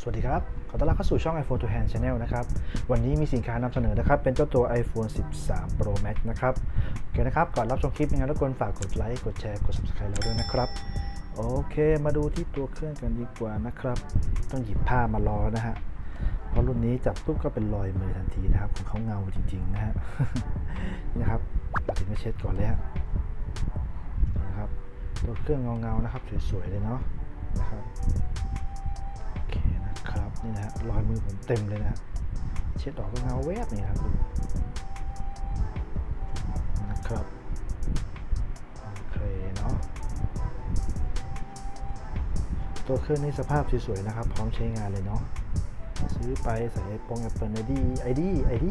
สวัสดีครับ ขอต้อนรับเข้าสู่ช่อง iPhone to Hand Channel นะครับ วันนี้มีสินค้านำเสนอนะครับ เป็นเจ้าตัว iPhone 13 Pro Max นะครับ โอเคนะครับ ก่อนรับชมคลิปยังไงรบกวนฝากกดไลค์ กดแชร์ กด Subscribe เราด้วยนะครับ โอเค มาดูที่ตัวเครื่องกันดีกว่านะครับ ต้องหยิบผ้ามารอนะฮะ เพราะรุ่นนี้จับปุ๊บก็เป็นรอยมือทันทีนะครับ ของเขาเงาจริง ๆ นะฮะนี่นะครับตัดสินมาเช็ดก่อนเลยฮะนี่นะครับ ตัวเครื่องเงาๆนะครับ สวยๆเลยเนาะ นะครับ รอยมือผมเต็มเลยนะ เช็ดออกก็เงาแวบนี่ครับดูนะครับโอเคเนาะตัวเครื่องนี้สภาพสวยๆนะครับ พร้อมใช้งานเลยเนาะซื้อไปใส่ปง Apple ID ID ID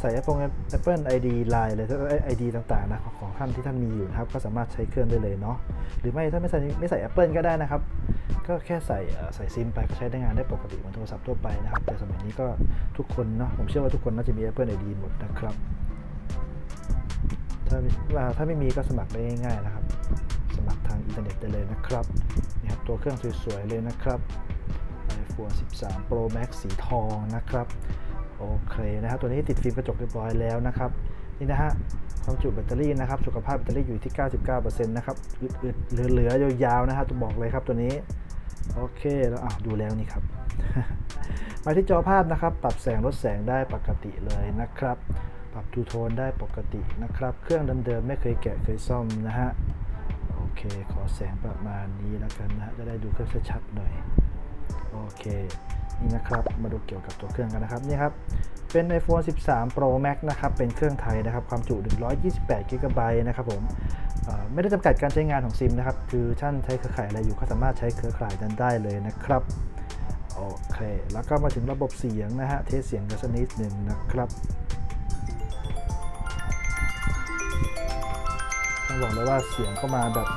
ใส่ Apple Apple ID Line เลยไอดีต่างๆนะของท่านที่ท่านมีอยู่นะครับ ก็สามารถใช้เครื่องได้เลยเนาะหรือไม่ถ้าไม่ใส่ไม่ใส่ Apple ก็ได้นะครับ ก็แค่ใส่ใส่ซิมไปก็ใช้ได้งานได้ปกติเหมือนโทรศัพท์ทั่วไปนะครับ แต่สมัยนี้ก็ทุกคนเนาะผมเชื่อว่าทุกคนน่าจะมี Apple ID หมดนะครับ ถ้าว่ถ้าไม่มีก็สมัครได้ง่ายๆนะครับ สมัครทางอินเทอร์เน็ตได้เลยนะครับนี่ครับตัวเครื่องสวยๆเลยนะครับ iPhone 13 Pro Max สีทองนะครับโอเคนะครับ ตัวนี้ติดฟิล์มกระจกเรียบร้อยแล้วนะครับ นี่นะฮะความจุแบตเตอรี่นะครับ สุขภาพแบตเตอรี่อยู่ที่ 99%นะครับอึดๆเหลือๆยาวๆนะฮะตัวบอกเลยครับตัวนี้ โอเคแล้วอะดูแล้วนี่ครับ มาที่จอภาพนะครับ ปรับแสงลดแสงได้ปกติเลยนะครับ ปรับทูโทนได้ปกตินะครับ เครื่องเดิมๆไม่เคยแกะเคยซ่อมนะฮะโอเค ขอแสงประมาณนี้แล้วกันนะฮะจะได้ดูเครื่องชัดๆหน่อย โอเค นี่นะครับ มาดูเกี่ยวกับตัวเครื่องกันนะครับ นี่ครับ เป็น iPhone 13 Pro Max นะครับ เป็นเครื่องไทยนะครับ ความจุ 128 g b นะครับผม ไม่ได้จำกัดการใช้งานของซิมนะครับ คือท่านใช้เครือข่ายอะไรอยู่ก็สามารถใช้เครือข่ายนั้นได้เลยนะครับ โอเค แล้วก็มาถึงระบบเสียงนะฮะ เทสเสียงกันสักนิดหนึ่งนะครับต้องบอกเลยว่าเสียงเข้ามาแบบ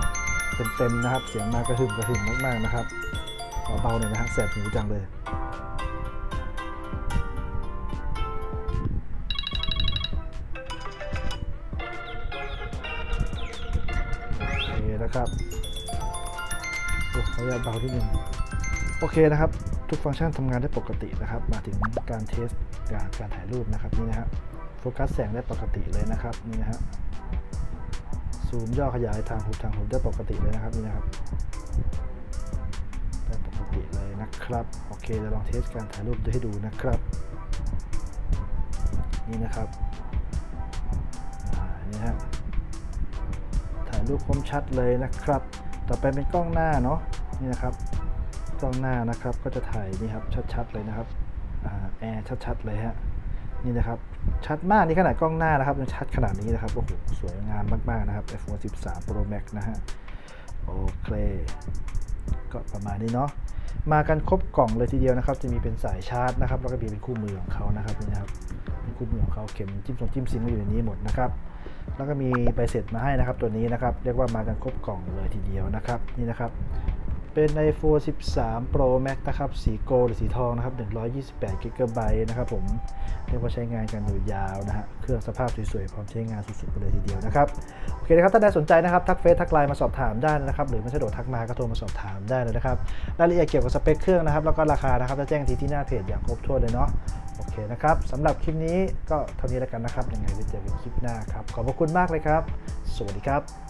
เต็มๆนะครับ เสียงมากระหึ่มกระหึ่มมากๆนะครับเบาๆหน่อยนะฮะแสบหูจังเลย นะครับโอ้ขออนุญาตเบาที่หนึ่งโอเคนะครับ ทุกฟังก์ชันทำงานได้ปกตินะครับ มาถึงการเทสการการถ่ายรูปนะครับนี่นะฮะโฟกัสแสงได้ปกติเลยนะครับนี่นะฮะซูมย่อขยายทางหูทางหูได้ปกติเลยนะครับนี่นะครับได้ปกติเลยนะครับโอเคเดี๋ยวลองเทสการถ่ายรูปดูให้ดูนะครับ นี่นะครับอ่นี่ฮะ ถ่ายรูคมชัดเลยนะครับ ต่อไปเป็นกล้องหน้าเนาะนี่นะครับกล้องหน้านะครับก็จะถ่ายนี่ครับชัดๆเลยนะครับอแอร์ชัดๆเลยฮะนี่นะครับชัดมากนี่ขนาดกล้องหน้านะครับยังชัดขนาดนี้นะครับโอ้โหสวยงามมากๆนะครับ iPhone 13 Pro Max นะฮะโอเค ก็ประมาณนี้เนาะมากันครบกล่องเลยทีเดียวนะครับ จะมีเป็นสายชาร์จนะครับแล้วก็มีเป็นคู่มือของเขานะครับนี่นะครับเป็นคู่มือของเขาเข็มจิ้มส่งจิ้มซิงก็อยู่ในนี้หมดนะครับ แล้วก็มีใบเสร็จมาให้นะครับตัวนี้นะครับ เรียกว่ามากันครบกล่องเลยทีเดียวนะครับนี่นะครับ เป็น iPhone 13 Pro Max นะครับสีโกลด์หรือสีทองนะครับ128 g b นะครับผมเรียกว่าใช้งานกันอยู่ยาวนะฮะเครื่องสภาพสวยๆพร้อมใช้งานสุดๆไปเลยทีเดียวนะครับโอเคนะครับถ้าใดสนใจนะครับทักเฟซทักไลน์มาสอบถามได้นะครับหรือไม่สะดวกทักมาก็โทรมาสอบถามได้เลยนะครับรายละเอียดเกี่ยวกับสเปคเครื่องนะครับแล้วก็ราคานะครับจะแจ้งทีที่หน้าเพจอย่างครบถ้วนเลยเนาะ โอเคนะครับสำหรับคลิปนี้ก็เท่านี้แล้วกันนะครับยังไงไว้เจอกันคลิปหน้าครับ ขอบพระคุณมากเลยครับ สวัสดีครับ